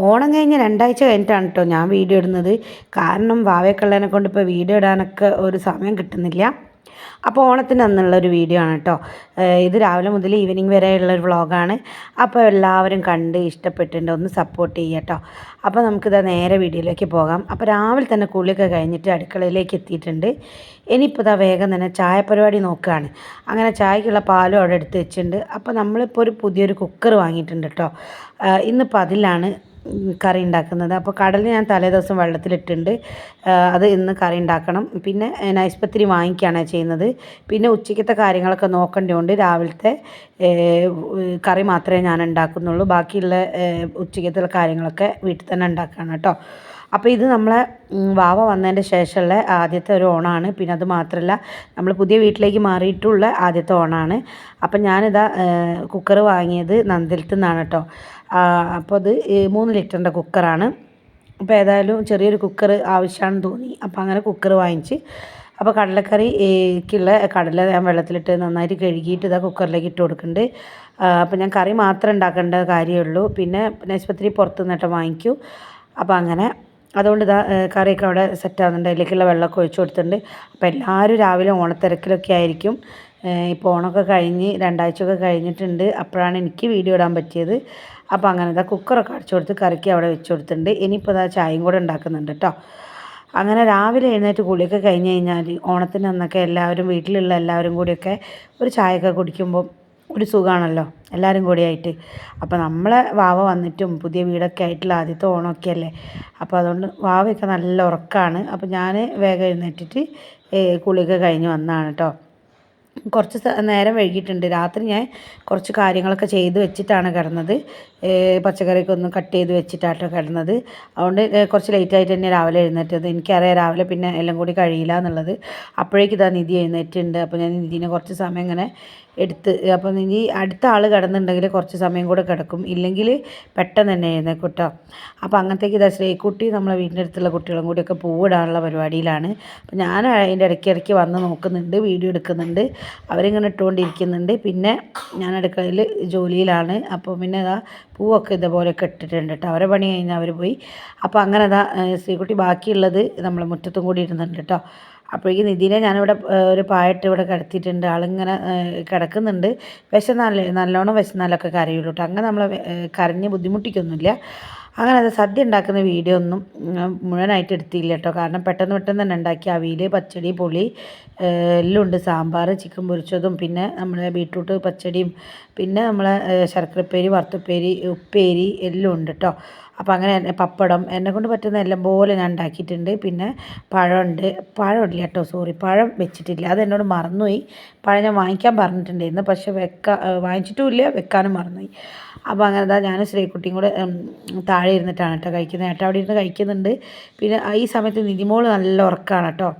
ഓണം കഴിഞ്ഞ് രണ്ടാഴ്ച കഴിഞ്ഞിട്ടാണ് കേട്ടോ ഞാൻ വീഡിയോ ഇടുന്നത്. കാരണം വാവേക്കള്ളേനെ കൊണ്ട് ഇപ്പോൾ വീഡിയോ ഇടാനൊക്കെ ഒരു സമയം കിട്ടുന്നില്ല. അപ്പോൾ ഓണത്തിന് അന്നുള്ള ഒരു വീഡിയോ ആണ് കേട്ടോ ഇത് രാവിലെ മുതൽ ഈവനിങ് വരെയുള്ള ഒരു വ്ളോഗാണ്. അപ്പോൾ എല്ലാവരും കണ്ട് ഇഷ്ടപ്പെട്ടിട്ടുണ്ട് ഒന്ന് സപ്പോർട്ട് ചെയ്യുക കേട്ടോ അപ്പോൾ നമുക്കിത് നേരെ വീഡിയോയിലേക്ക് പോകാം. അപ്പോൾ രാവിലെ തന്നെ കുളിയൊക്കെ കഴിഞ്ഞിട്ട് അടുക്കളയിലേക്ക് എത്തിയിട്ടുണ്ട്. ഇനിയിപ്പോൾ ഇതാ വേഗം തന്നെ ചായ പരിപാടി നോക്കുകയാണ് അങ്ങനെ ചായക്കുള്ള പാലും അവിടെ എടുത്ത് വെച്ചിട്ടുണ്ട്. അപ്പോൾ നമ്മളിപ്പോൾ ഒരു പുതിയൊരു കുക്കർ വാങ്ങിയിട്ടുണ്ട് കേട്ടോ ഇന്നിപ്പോൾ അതിലാണ് കറി ഉണ്ടാക്കുന്നത്. അപ്പോൾ കടൽ ഞാൻ തലേ ദിവസം വെള്ളത്തിലിട്ടുണ്ട്. അത് ഇന്ന് കറി ഉണ്ടാക്കണം. പിന്നെ നൈസ്പത്രി വാങ്ങിക്കുകയാണ് ചെയ്യുന്നത്. പിന്നെ ഉച്ചയ്ക്കത്തെ കാര്യങ്ങളൊക്കെ നോക്കേണ്ടതുകൊണ്ട് രാവിലത്തെ കറി മാത്രമേ ഞാൻ ഉണ്ടാക്കുന്നുള്ളൂ. ബാക്കിയുള്ള ഉച്ചയ്ക്കത്തെ കാര്യങ്ങളൊക്കെ വീട്ടിൽ തന്നെ ഉണ്ടാക്കുകയാണ് കേട്ടോ. അപ്പോൾ ഇത് നമ്മളെ വാവ വന്നതിന്റെ ശേഷമുള്ള ആദ്യത്തെ ഒരു ഓണാണ്. പിന്നെ അത് മാത്രമല്ല നമ്മൾ പുതിയ വീട്ടിലേക്ക് മാറിയിട്ടുള്ള ആദ്യത്തെ ഓണമാണ് അപ്പം ഞാനിതാ കുക്കർ വാങ്ങിയത് നന്ദലത്തു നിന്നാണ് കേട്ടോ അപ്പോൾ അത് മൂന്ന് ലിറ്ററിന്റെ കുക്കറാണ് അപ്പോൾ ഏതായാലും ചെറിയൊരു കുക്കർ ആവശ്യമാണെന്ന് തോന്നി. അപ്പോൾ അങ്ങനെ കുക്കർ വാങ്ങിച്ച് അപ്പോൾ കടലക്കറിക്കുള്ള കടല ഞാൻ വെള്ളത്തിലിട്ട് നന്നായിട്ട് കഴുകിയിട്ട് ഇതാ കുക്കറിലേക്ക് ഇട്ട് കൊടുക്കുന്നുണ്ട്. അപ്പോൾ ഞാൻ കറി മാത്രം ഉണ്ടാക്കേണ്ട കാര്യമുള്ളൂ പിന്നെ നൈസ്പത്രി പുറത്തുനിന്നിട്ട് വാങ്ങിക്കൂ. അപ്പോൾ അങ്ങനെ അതുകൊണ്ട് ഇതാ കറിയൊക്കെ അവിടെ സെറ്റാകുന്നുണ്ട് അതിലേക്കുള്ള വെള്ളമൊക്കെ ഒഴിച്ചു കൊടുത്തിട്ടുണ്ട്. അപ്പോൾ എല്ലാവരും രാവിലെ ഓണത്തിരക്കിലൊക്കെ ആയിരിക്കും. ഇപ്പോൾ ഓണമൊക്കെ കഴിഞ്ഞ് രണ്ടാഴ്ചയൊക്കെ കഴിഞ്ഞിട്ടുണ്ട്. അപ്പോഴാണ് എനിക്ക് വീഡിയോ ഇടാൻ പറ്റിയത്. അപ്പോൾ അങ്ങനെ ഇതാ കുക്കറൊക്കെ അടച്ചു കൊടുത്ത് കറിക്ക് അവിടെ വെച്ച് കൊടുത്തിട്ടുണ്ട്. ഇനിയിപ്പോൾ ഇതാ ചായയും കൂടെ ഉണ്ടാക്കുന്നുണ്ട് കേട്ടോ. അങ്ങനെ രാവിലെ എഴുന്നേറ്റ് കുളിയൊക്കെ കഴിഞ്ഞ് കഴിഞ്ഞാൽ ഓണത്തിന് അന്നൊക്കെ എല്ലാവരും വീട്ടിലുള്ള എല്ലാവരും കൂടിയൊക്കെ ഒരു ചായയൊക്കെ കുടിക്കുമ്പോൾ ഒരു സുഖമാണല്ലോ എല്ലാവരും കൂടിയായിട്ട്. അപ്പോൾ നമ്മളെ വാവ വന്നിട്ടും പുതിയ വീടൊക്കെ ആയിട്ടുള്ള ആദ്യത്തെ ഓണമൊക്കെ അല്ലേ അപ്പോൾ അതുകൊണ്ട് വാവയൊക്കെ നല്ല ഉറക്കമാണ് അപ്പോൾ ഞാൻ വേഗം എഴുന്നേറ്റിട്ട് കുളിയൊക്കെ കഴിഞ്ഞ് വന്നതാണ് കേട്ടോ കുറച്ച് നേരം വൈകിട്ടുണ്ട് രാത്രി ഞാൻ കുറച്ച് കാര്യങ്ങളൊക്കെ ചെയ്ത് വെച്ചിട്ടാണ് കിടന്നത്. പച്ചക്കറിയൊക്കെ ഒന്ന് കട്ട് ചെയ്ത് വെച്ചിട്ടാട്ടോ കിടന്നത്. അതുകൊണ്ട് കുറച്ച് ലേറ്റ് ആയിട്ട് തന്നെ രാവിലെ എഴുന്നേറ്റത്. എനിക്കറിയാം രാവിലെ പിന്നെ എല്ലാം കൂടി കഴിയില്ല എന്നുള്ളത്. അപ്പോഴേക്കും ഇതാ നിധി എഴുന്നേറ്റുണ്ട് അപ്പോൾ ഞാൻ നിധിനെ കുറച്ച് സമയം ഇങ്ങനെ എടുത്ത് അപ്പം ഇനി അടുത്ത ആൾ കിടന്നുണ്ടെങ്കിൽ കുറച്ച് സമയം കൂടെ കിടക്കും. ഇല്ലെങ്കിൽ പെട്ടെന്ന് തന്നെ എഴുന്നേക്കും കേട്ടോ അപ്പോൾ അങ്ങനത്തേക്ക് ഇതാ ശ്രീക്കുട്ടി നമ്മളെ വീടിന്റെ അടുത്തുള്ള കുട്ടികളും കൂടിയൊക്കെ പൂവിടാനുള്ള പരിപാടിയിലാണ്. അപ്പോൾ ഞാൻ അതിന്റെ ഇടയ്ക്ക് ഇടയ്ക്ക് വന്ന് നോക്കുന്നുണ്ട് വീഡിയോ എടുക്കുന്നുണ്ട്. അവരിങ്ങനെ ഇട്ടുകൊണ്ടിരിക്കുന്നുണ്ട്. പിന്നെ ഞാൻ അടുക്കളയിൽ ജോലിയിലാണ്. അപ്പോൾ പിന്നെ അതാ പൂവൊക്കെ ഇതുപോലെയൊക്കെ ഇട്ടിട്ടുണ്ട് കേട്ടോ അവരെ പണി കഴിഞ്ഞാൽ അവർ പോയി. അപ്പോൾ അങ്ങനെ അതാ ശ്രീക്കുട്ടി ബാക്കിയുള്ളത് നമ്മളെ മുറ്റത്തും കൂടി ഇരുന്നുണ്ട് കേട്ടോ അപ്പോഴേക്കും നിധിനെ ഞാനിവിടെ ഒരു പായിട്ട് ഇവിടെ കിടത്തിയിട്ടുണ്ട്. ആളിങ്ങനെ കിടക്കുന്നുണ്ട്. വിശന്നാലേ നല്ലോണം വിശന്നാലൊക്കെ കരയുള്ളൂ കേട്ടോ. അങ്ങനെ നമ്മൾ കരഞ്ഞ് ബുദ്ധിമുട്ടിക്കൊന്നുമില്ല. അങ്ങനെ അത് സദ്യ ഉണ്ടാക്കുന്ന വീഡിയോ ഒന്നും മുഴുവനായിട്ട് എടുത്തില്ല കേട്ടോ. കാരണം പെട്ടെന്ന് പെട്ടെന്ന് തന്നെ ഉണ്ടാക്കി. അവിയിൽ പച്ചടി പുളി എല്ലാം ഉണ്ട്. സാമ്പാർ ചിക്കൻ പൊരിച്ചതും. പിന്നെ നമ്മുടെ ബീട്രൂട്ട് പച്ചടിയും പിന്നെ നമ്മളെ ശർക്കരപ്പേരി വറുത്തപ്പേരി ഉപ്പേരി എല്ലാം ഉണ്ട് കേട്ടോ അപ്പോൾ അങ്ങനെ പപ്പടം എന്നെ കൊണ്ട് പറ്റുന്ന എല്ലാം പോലെ ഞാൻ ഉണ്ടാക്കിയിട്ടുണ്ട്. പിന്നെ പഴമുണ്ട്. പഴമില്ല കേട്ടോ സോറി. പഴം വെച്ചിട്ടില്ല. അത് എന്നോട് മറന്നുപോയി. പഴം ഞാൻ വാങ്ങിക്കാൻ പറഞ്ഞിട്ടുണ്ടായിരുന്നു. പക്ഷെ വെക്കാൻ വാങ്ങിച്ചിട്ടുമില്ല. വെക്കാനും മറന്നുപോയി. അപ്പോൾ അങ്ങനെ എന്താ ഞാൻ ശ്രീകുട്ടിയും കൂടെ താഴെ ഇരുന്നിട്ടാണ് കേട്ടോ കഴിക്കുന്നത്. ഏട്ടാ അവിടെ ഇരുന്ന് കഴിക്കുന്നുണ്ട്. പിന്നെ ഈ സമയത്ത് നിതിമോൾ നല്ല ഉറക്കമാണ് കേട്ടോ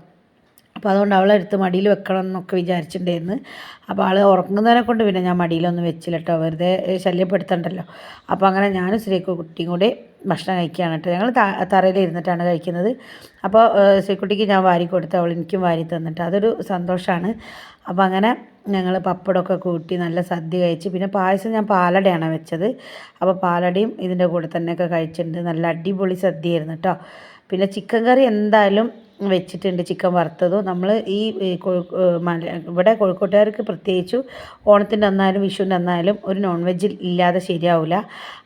അപ്പോൾ അതുകൊണ്ട് അവളെ എടുത്ത് മടിയിൽ വെക്കണം എന്നൊക്കെ വിചാരിച്ചിട്ടുണ്ടായിരുന്നു. അപ്പോൾ ആൾ ഉറങ്ങുന്നതിനെ കൊണ്ട് പിന്നെ ഞാൻ മടിയിലൊന്നും വെച്ചില്ല കേട്ടോ വെറുതെ ശല്യപ്പെടുത്തണ്ടല്ലോ. അപ്പോൾ അങ്ങനെ ഞാനും ശ്രീക്കു കുട്ടിയും കൂടി ഭക്ഷണം കഴിക്കുകയാണ് കേട്ടോ ഞങ്ങൾ തറയിൽ ഇരുന്നിട്ടാണ് കഴിക്കുന്നത്. അപ്പോൾ ശ്രീക്കുട്ടിക്ക് ഞാൻ വാരി കൊടുത്ത് അവൾ എനിക്കും വാരി തന്നിട്ട് അതൊരു സന്തോഷമാണ് അപ്പോൾ അങ്ങനെ ഞങ്ങൾ പപ്പടമൊക്കെ കൂട്ടി നല്ല സദ്യ കഴിച്ച് പിന്നെ പായസം ഞാൻ പാലടയാണ് വെച്ചത്. അപ്പോൾ പാലടയും ഇതിന്റെ കൂടെ തന്നെയൊക്കെ കഴിച്ചിട്ടുണ്ട്. നല്ല അടിപൊളി സദ്യയായിരുന്നു കേട്ടോ പിന്നെ ചിക്കൻ കറി എന്തായാലും വെച്ചിട്ടുണ്ട് ചിക്കൻ വറുത്തതും. നമ്മൾ ഈ ഇവിടെ കോഴിക്കോട്ടുകാർക്ക് പ്രത്യേകിച്ചു ഓണത്തിന്റെ അന്നാലും വിഷുവിന്റെ അന്നാലും ഒരു നോൺ വെജ് ഇല്ലാതെ ശരിയാവില്ല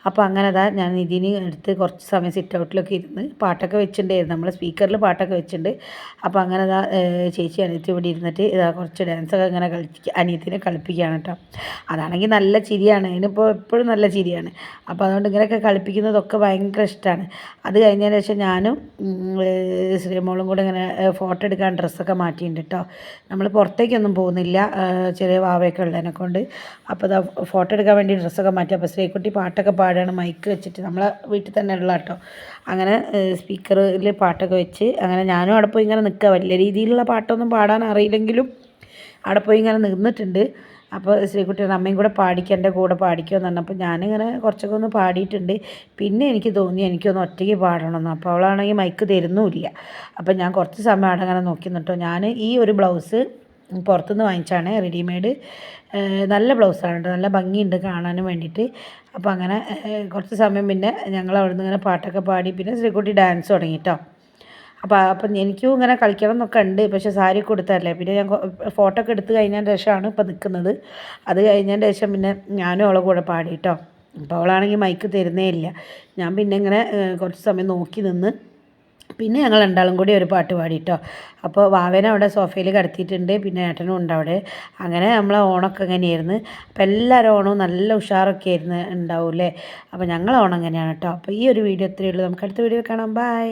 അപ്പോൾ അങ്ങനെ അതാ ഞാൻ ഇതിന് എടുത്ത് കുറച്ച് സമയം സിറ്റ് ഔട്ടിലൊക്കെ ഇരുന്ന് പാട്ടൊക്കെ വെച്ചിട്ടുണ്ടായിരുന്നു. നമ്മൾ സ്പീക്കറിൽ പാട്ടൊക്കെ വെച്ചിട്ടുണ്ട്. അപ്പോൾ അങ്ങനെ അതാ ചേച്ചി അനിയത്തി ഇവിടെ ഇരുന്നിട്ട് ഇതാ കുറച്ച് ഡാൻസൊക്കെ ഇങ്ങനെ കളിക്കുക അനിയത്തിനെ കളിപ്പിക്കുകയാണ് കേട്ടോ. അതാണെങ്കിൽ നല്ല ചിരിയാണ്. അതിനിപ്പോൾ എപ്പോഴും നല്ല ചിരിയാണ്. അപ്പോൾ അതുകൊണ്ട് ഇങ്ങനെയൊക്കെ കളിപ്പിക്കുന്നതൊക്കെ ഭയങ്കര ഇഷ്ടമാണ് അത് കഴിഞ്ഞതിന് ശേഷം ഞാനും ശ്രീമോളും കൂടെ ഇങ്ങനെ ഫോട്ടോ എടുക്കാൻ ഡ്രസ്സൊക്കെ മാറ്റിയിട്ടുണ്ട് കേട്ടോ നമ്മൾ പുറത്തേക്കൊന്നും പോകുന്നില്ല ചെറിയ വാവയൊക്കെ ഉള്ളതിനെ കൊണ്ട്. അപ്പോൾ അതാ ഫോട്ടോ എടുക്കാൻ വേണ്ടി ഡ്രസ്സൊക്കെ മാറ്റി അപ്പോൾ ശ്രീക്കുട്ടി പാട്ടൊക്കെ പാടുകയാണ് മൈക്ക് വെച്ചിട്ട്. നമ്മളെ വീട്ടിൽ തന്നെ ഉള്ള കേട്ടോ അങ്ങനെ സ്പീക്കറിൽ പാട്ടൊക്കെ വെച്ച് അങ്ങനെ ഞാനും അവിടെ പോയി ഇങ്ങനെ നിൽക്കുക വലിയ രീതിയിലുള്ള പാട്ടൊന്നും പാടാൻ അറിയില്ലെങ്കിലും അവിടെ പോയി ഇങ്ങനെ നിന്നിട്ടുണ്ട്. അപ്പോൾ ശ്രീകുട്ടിയുടെ അമ്മയും കൂടെ പാടിക്കുക എന്റെ കൂടെ പാടിക്കുമെന്ന് പറഞ്ഞപ്പോൾ ഞാനിങ്ങനെ കുറച്ചൊക്കെ ഒന്ന് പാടിയിട്ടുണ്ട്. പിന്നെ എനിക്ക് തോന്നി എനിക്കൊന്ന് ഒറ്റയ്ക്ക് പാടണമെന്ന്. അപ്പോൾ അവളാണെങ്കിൽ മൈക്ക് തരുന്നുമില്ല. അപ്പോൾ ഞാൻ കുറച്ച് സമയം അവിടെ അങ്ങനെ നോക്കി നിട്ടോ ഞാൻ ഈ ഒരു ബ്ലൗസ് പുറത്തുനിന്ന് വാങ്ങിച്ചാണ് റെഡിമെയ്ഡ് നല്ല ബ്ലൗസാണ് കേട്ടോ. നല്ല ഭംഗിയുണ്ട് കാണാനും വേണ്ടിയിട്ട്. അപ്പോൾ അങ്ങനെ കുറച്ച് സമയം പിന്നെ ഞങ്ങൾ അവിടെ നിന്ന് ഇങ്ങനെ പാട്ടൊക്കെ പാടി പിന്നെ ശ്രീകുട്ടി ഡാൻസ് തുടങ്ങി കേട്ടോ അപ്പോൾ അപ്പം എനിക്കും ഇങ്ങനെ കളിക്കണം എന്നൊക്കെ ഉണ്ട്. പക്ഷേ സാരി കൊടുത്തല്ലേ പിന്നെ ഞാൻ ഫോട്ടോ ഒക്കെ എടുത്ത് കഴിഞ്ഞതിന് ശേഷമാണ് ഇപ്പോൾ നിൽക്കുന്നത് അത് കഴിഞ്ഞതിന് ശേഷം പിന്നെ ഞാനും അവളെ കൂടെ പാടി കേട്ടോ അപ്പോൾ അവളാണെങ്കിൽ മൈക്ക് തരുന്നേ ഇല്ല. ഞാൻ പിന്നെ ഇങ്ങനെ കുറച്ച് സമയം നോക്കി നിന്ന് പിന്നെ ഞങ്ങൾ രണ്ടാളും കൂടി ഒരു പാട്ട് പാടി കേട്ടോ അപ്പോൾ വാവേനെ അവിടെ സോഫയിൽ കിടത്തിയിട്ടുണ്ട്. പിന്നെ ഏട്ടനും ഉണ്ട് അവിടെ. അങ്ങനെ നമ്മളെ ഓണമൊക്കെ എങ്ങനെയായിരുന്നു അപ്പോൾ എല്ലാവരും ഓണവും നല്ല ഉഷാറൊക്കെ ആയിരുന്നു ഉണ്ടാവും അല്ലേ അപ്പോൾ ഞങ്ങൾ ഓണം എങ്ങനെയാണ് കേട്ടോ. അപ്പോൾ ഈ ഒരു വീഡിയോ ഇത്രയേ ഉള്ളൂ. നമുക്ക് അടുത്ത വീഡിയോ കാണാം. ബൈ